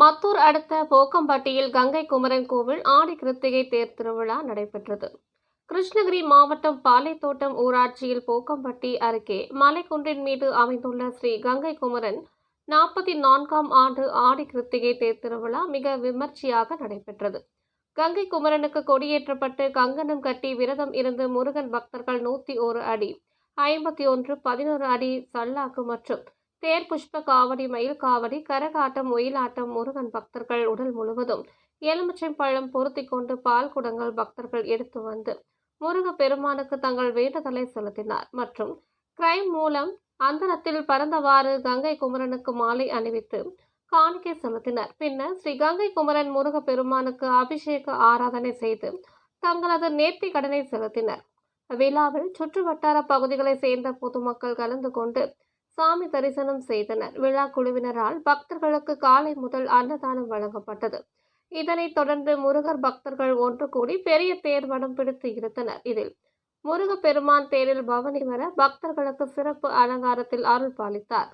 மத்தூர் அடுத்த போக்கம்பட்டியில் கங்கை குமரன் கோவில் ஆடி கிருத்திகை தேர் திருவிழா நடைபெற்றது. கிருஷ்ணகிரி மாவட்டம் பாலைத்தோட்டம் ஊராட்சியில் போக்கம்பட்டி அருகே மலைக்குன்றின் மீது அமைந்துள்ள ஸ்ரீ கங்கை குமரன் நாற்பத்தி நான்காம் ஆண்டு ஆடி கிருத்திகை தேர் திருவிழா மிக விமர்சையாக நடைபெற்றது. கங்கை குமரனுக்கு கொடியேற்றப்பட்டு கங்கணம் கட்டி விரதம் இருந்து முருகன் பக்தர்கள் நூற்றி ஒரு அடி ஐம்பத்தி ஒன்று பதினோரு அடி சல்லாக்கு மற்றும் தேர் புஷ்ப காவடி மயில் காவடி கரகாட்டம் ஒயிலாட்டம் முருகன் பக்தர்கள் உடல் முழுவதும் எலுமிச்சை பழம் பொருத்தி கொண்டு பால் குடங்கள் பக்தர்கள் எடுத்து வந்து முருக பெருமானுக்கு தங்கள் வேண்டுதலை செலுத்தினார். மற்றும் கிரைம் மூலம் அந்தரத்தில் பறந்தவாறு கங்கை குமரனுக்கு மாலை அணிவித்து காணிக்கை செலுத்தினர். பின்னர் ஸ்ரீ கங்கை குமரன் முருக பெருமானுக்கு அபிஷேக ஆராதனை செய்து தங்களது நேர்த்தி கடனை செலுத்தினர். விழாவில் சுற்று வட்டார பகுதிகளை சேர்ந்த பொதுமக்கள் கலந்து கொண்டு சாமி தரிசனம் செய்தனர். விழா குழுவினரால் பக்தர்களுக்கு காலை முதல் அன்னதானம் வழங்கப்பட்டது. இதனைத் தொடர்ந்து முருகர் பக்தர்கள் ஒன்று கூடி பெரிய தேர் வடம் பிடித்து இருந்தனர் இதில் முருகப்பெருமான் தேரில் பவனி வர பக்தர்களுக்கு சிறப்பு அலங்காரத்தில் அருள் பாலித்தார்.